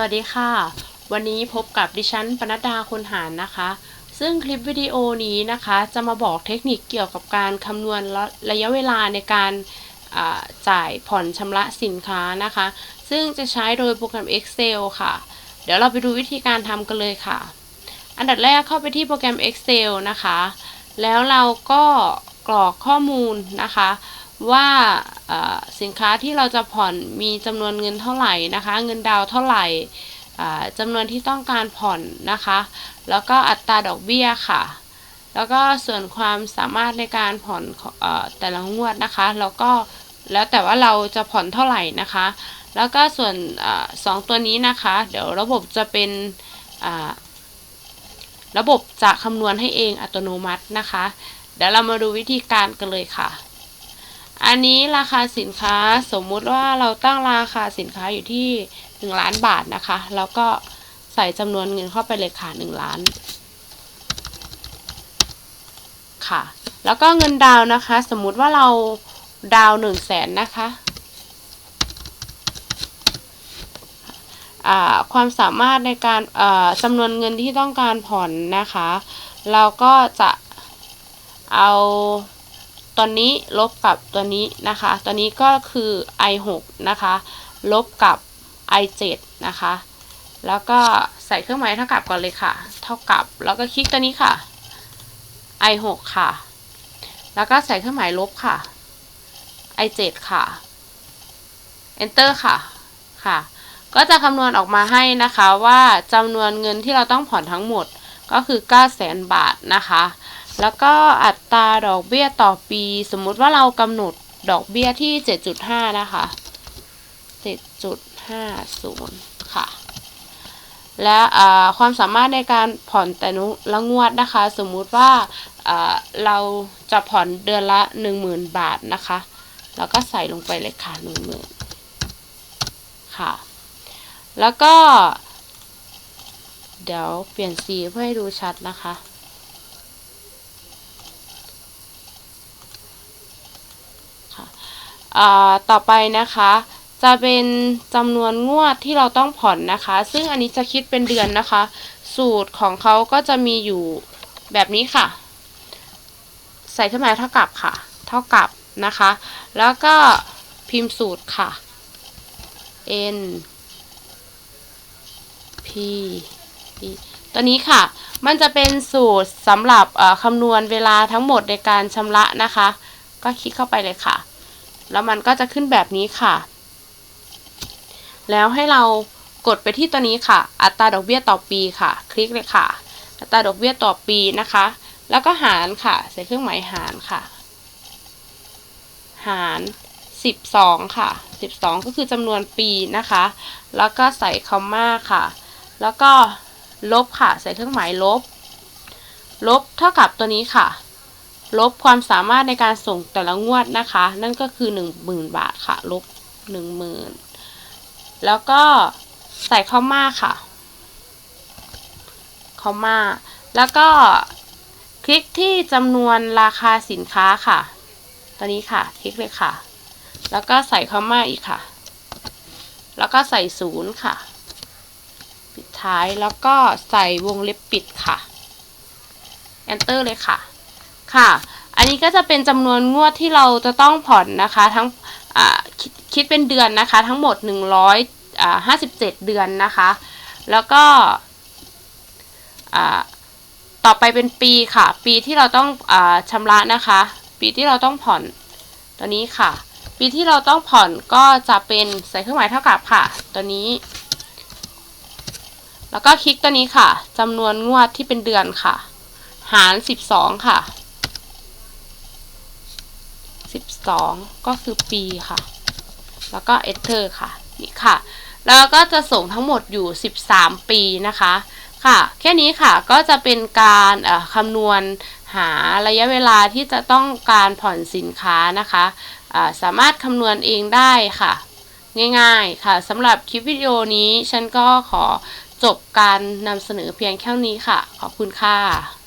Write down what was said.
สวัสดีค่ะ วันนี้พบกับดิฉันปนัดดาคนหารนะคะ ซึ่งคลิปวิดีโอนี้นะคะจะมาบอกเทคนิคเกี่ยวกับการคำนวณระระยะเวลาในการจ่ายผ่อนชำระสินค้านะคะ ซึ่งจะใช้โดยโปรแกรม Excel ค่ะ เดี๋ยวเราไปดูวิธีการทำกันเลยค่ะ อันดับแรกเข้าไปที่โปรแกรม Excel นะคะ แล้วเราก็กรอกข้อมูลนะคะ ว่าสินค้าที่เราจะผ่อนมีจำนวนเงินเท่าไหร่นะคะ เงินดาวเท่าไหร่จำนวนที่ต้องการผ่อนนะคะ แล้วก็อัตราดอกเบี้ยค่ะ แล้วก็ส่วนความสามารถในการผ่อนอแต่ละงวดนะคะ แล้วก็แล้วแต่ว่าเราจะผ่อนเท่าไหร่นะคะ แล้วก็ส่วนอสองตัวนี้นะคะ เดี๋ยวระบบจะเป็นระบบจะคำนวณให้เองอัตโนมัตินะคะ เดี๋ยวเรามาดูวิธีการกันเลยค่ะ อันนี้ราคาสินค้าสมมุติว่าเราตั้งราคาสินค้าอยู่ที่ 1 ล้านบาทนะคะ แล้วก็ใส่จำนวนเงินเข้าไปเลยค่ะ 1 ล้าน ค่ะ แล้วก็เงินดาวนะคะ สมมุติว่าเราดาวน์1แสนนะคะอ่าความสามารถในการอ่าจำนวนเงินที่ต้องการผ่อนนะคะ เราก็จะเอา ตัวนี้ลบกับตัวนี้นะคะ ตัวนี้ก็คือ i 6 นะคะ ลบกับ i 7 นะคะ แล้วก็ใส่เครื่องหมายเท่ากับก่อนเลยค่ะ เท่ากับ แล้วก็คลิกตัวนี้ค่ะ i 6 ค่ะ แล้วก็ใส่เครื่องหมายลบค่ะ i 7 ค่ะ enter ค่ะ ค่ะ ก็จะคำนวณออกมาให้นะคะว่าจำนวนเงินที่เราต้องผ่อนทั้งหมดก็คือ 9 0 0 0 0 0 บาทนะคะ แล้วก็อัตราดอกเบี้ยต่อปี สมมุติว่าเรากำหนดดอกเบี้ยที่ 7.5 นะคะ 7.50 ค่ะ และความสามารถในการผ่อนแต่ละงวดนะคะ สมมุติว่าเราจะผ่อนเดือนละ 10,000 บาทนะคะ แล้วก็ใส่ลงไปเลยค่ะ 10,000 ค่ะ แล้วก็ เดี๋ยวเปลี่ยนสีเพื่อให้ดูชัดนะคะ ต่อไปนะคะจะเป็นจำนวนงวดที่เราต้องผ่อนนะคะ ซึ่งอันนี้จะคิดเป็นเดือนนะคะ สูตรของเขาก็จะมีอยู่แบบนี้ค่ะ ใส่เครื่องหมายเท่ากับค่ะ เท่ากับนะคะ แล้วก็พิมพ์สูตรค่ะ n p e ตัวนี้ค่ะ มันจะเป็นสูตรสำหรับคำนวณเวลาทั้งหมดในการชำระนะคะ ก็คลิกเข้าไปเลยค่ะ แล้วมันก็จะขึ้นแบบนี้ค่ะ แล้วให้เรากดไปที่ตัวนี้ค่ะ อัตราดอกเบี้ยต่อปีค่ะ คลิกเลยค่ะ อัตราดอกเบี้ยต่อปีนะคะ แล้วก็หารค่ะ ใส่เครื่องหมายหารค่ะ หาร 12 ค่ะ 12 ก็คือจำนวนปีนะคะ แล้วก็ใส่คอมมาค่ะ แล้วก็ลบค่ะ ใส่เครื่องหมายลบ ลบเท่ากับตัวนี้ค่ะ ลบความสามารถในการส่งแต่ละงวดนะคะ นั่นก็คือ 10,000 บาทค่ะ ลบ 10,000 แล้วก็ใส่คอมมาค่ะคอมมาแล้วก็คลิกที่จำนวนราคาสินค้าค่ะ ตัวนี้ค่ะ คลิกเลยค่ะ แล้วก็ใส่คอมมาอีกค่ะ แล้วก็ใส่ศูนย์ค่ะ ปิดท้ายแล้วก็ใส่วงเล็บปิดค่ะ enter เลยค่ะ ค่ะ อันนี้ก็จะเป็นจำนวนงวดที่เราจะต้องผ่อนนะคะ ทั้งคคิดเป็นเดือนนะคะ ทั้งหมด 157 เดือนนะคะ แล้วก็ต่อไปเป็นปีค่ะ ปีที่เราต้องอชำระนะคะ ปีที่เราต้องผ่อนตัวนี้ค่ะ ปีที่เราต้องผ่อนก็จะเป็นใส่เครื่องหมายเท่ากับค่ะ ตัวนี้ แล้วก็คลิกตัวนี้ค่ะจำนวนงวดที่เป็นเดือนค่ะ หาร 12 ค่ะ 12 ก็คือปีค่ะ แล้วก็ enter ค่ะ นี่ค่ะ แล้วก็จะส่งทั้งหมดอยู่ 13 ปีนะคะ ค่ะ แค่นี้ค่ะ ก็จะเป็นการคำนวณหาระยะเวลาที่จะต้องการผ่อนสินค้านะคะสามารถคำนวณเองได้ค่ะ ง่ายๆค่ะสำหรับคลิปวิดีโอนี้ฉันก็ขอจบการนำเสนอเพียงแค่นี้ค่ะ ขอบคุณค่ะ